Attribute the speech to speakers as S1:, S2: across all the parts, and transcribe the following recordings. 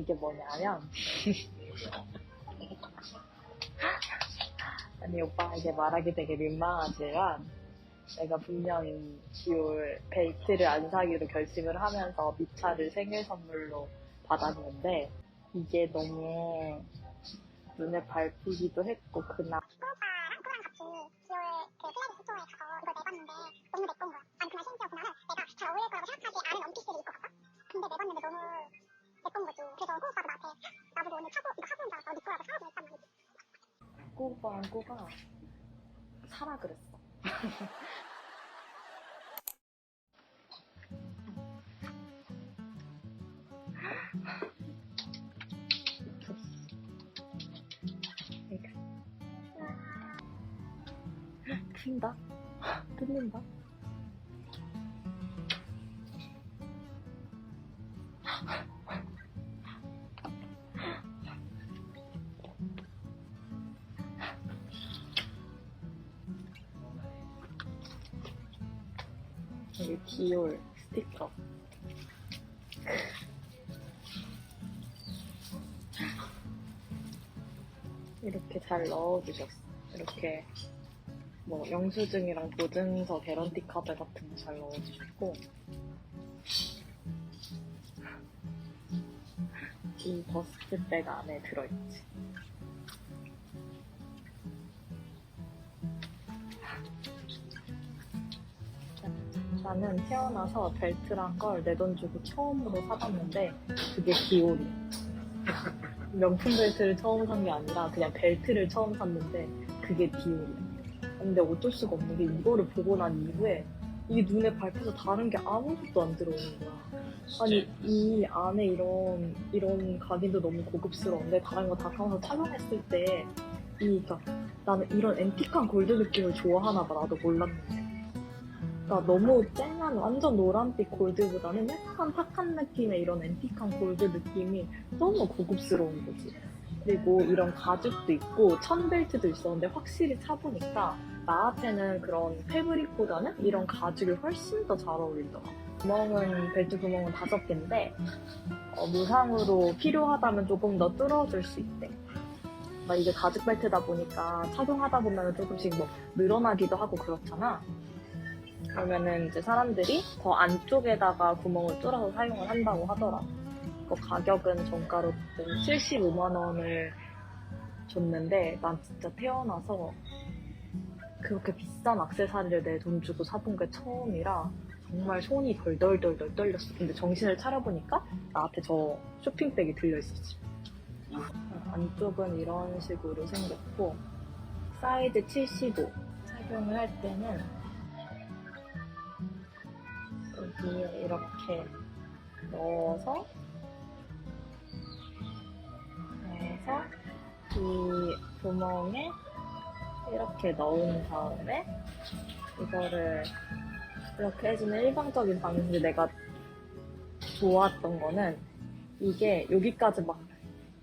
S1: 이게 뭐냐면 아니 오빠 이게 말하기 되게 민망하지만 내가 분명히 디올 벨트를 안 사기로 결심을 하면서 미차를 생일 선물로 받았는데 이게 너무 눈에 밟히기도 했고 그날
S2: 온줄 알았어. 네 거라고 사라고 했단 말이지.
S1: 꾸오빠랑 꾸가 사라 그랬어. 튄다? 뜯는다? 여기 디올 스티커. 이렇게 잘 넣어주셨어. 이렇게 뭐 영수증이랑 보증서 개런티 카드 같은 거 잘 넣어주셨고 이 버스백 안에 들어있지. 나는 태어나서 벨트란 걸 내 돈 주고 처음으로 사봤는데 그게 디올이야. 명품 벨트를 처음 산 게 아니라 그냥 벨트를 처음 샀는데 그게 디올이야. 근데 어쩔 수가 없는 게 이거를 보고 난 이후에 이게 눈에 밟혀서 다른 게 아무것도 안 들어오는 거야. 아니 이 안에 이런 이런 각인도 너무 고급스러운데 다른 거 다 사서 착용했을 때 이 그러니까 나는 이런 앤틱한 골드 느낌을 좋아하나 봐 나도 몰랐는데 그러니까 너무 쨍한 완전 노란빛 골드보다는 약간 탁한 느낌의 이런 앤틱한 골드 느낌이 너무 고급스러운 거지. 그리고 이런 가죽도 있고 천벨트도 있었는데 확실히 차보니까 나한테는 그런 패브릭보다는 이런 가죽이 훨씬 더 잘 어울리더라 구멍은 벨트 구멍은 다섯 개인데 어, 무상으로 필요하다면 조금 더 뚫어줄 수 있대. 막 이게 가죽 벨트다 보니까 착용하다 보면 조금씩 뭐 늘어나기도 하고 그렇잖아. 그러면은 이제 사람들이 더 안쪽에다가 구멍을 뚫어서 사용을 한다고 하더라. 그 가격은 정가로 75만 원을 줬는데 난 진짜 태어나서 그렇게 비싼 악세사리를 내 돈 주고 사본 게 처음이라 정말 손이 덜덜덜덜 떨렸어. 근데 정신을 차려보니까 나한테 저 쇼핑백이 들려있었지. 안쪽은 이런 식으로 생겼고 사이즈 75 착용을 할 때는 여기에 이렇게 넣어서 넣어서 이 구멍에 이렇게 넣은 다음에 이거를 이렇게 해주는 일방적인 방식이 내가 좋았던 거는 이게 여기까지 막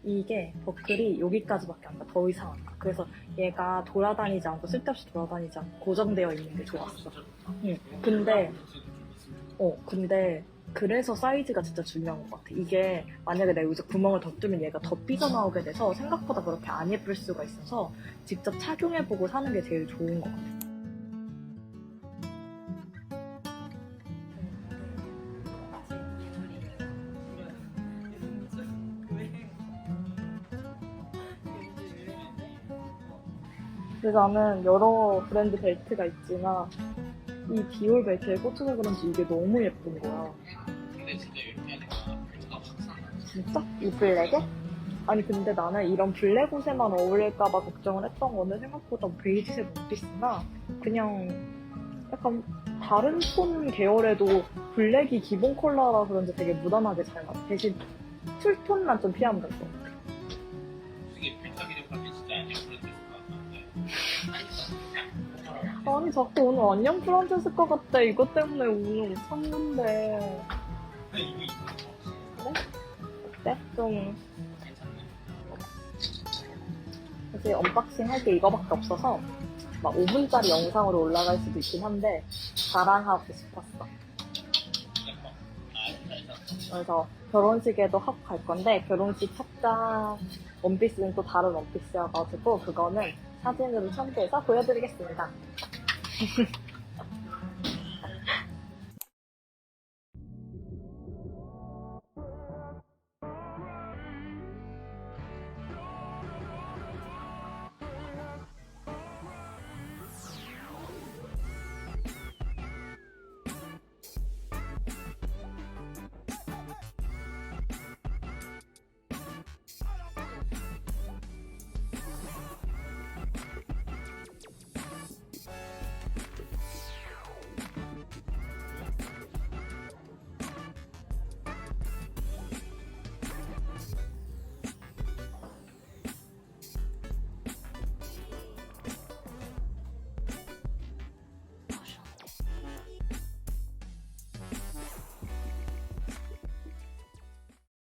S1: 이게 버클이 여기까지밖에 안 가. 더 이상 안 가. 그래서 얘가 돌아다니지 않고 쓸데없이 돌아다니지 않고 고정되어 있는 게 좋았어. 응. 근데 어 근데 그래서 사이즈가 진짜 중요한 것 같아. 이게 만약에 내가 여기서 구멍을 더 뚫으면 얘가 더 삐져나오게 돼서 생각보다 그렇게 안 예쁠 수가 있어서 직접 착용해보고 사는 게 제일 좋은 것 같아. 그래서 나는 여러 브랜드 벨트가 있지만 이 디올 벨트에 꽂혀서 그런지 이게 너무 예쁜 거야.
S3: 근데 진짜 이렇게 하니까 벨트가 확 살아.
S1: 진짜? 이 블랙에? 아니 근데 나는 이런 블랙 옷에만 어울릴까봐 걱정을 했던 건데 생각보다 베이지색 원피스나 그냥 약간 다른 톤 계열에도 블랙이 기본 컬러라 그런지 되게 무난하게 잘 나와. 대신 툴톤만 좀 피하면 될것 아니 자꾸 오늘 안녕 프란체스 것 같아. 이것 때문에 오늘 옷 샀는데.
S3: 입는 거
S1: 어때? 좀. 사실 언박싱 할 게 이거밖에 없어서 막 5분짜리 영상으로 올라갈 수도 있긴 한데 자랑하고 싶었어. 그래서 결혼식에도 하고 갈 건데 결혼식 착장 원피스는 또 다른 원피스여가지고 그거는 사진으로 첨부해서 보여드리겠습니다. 继 续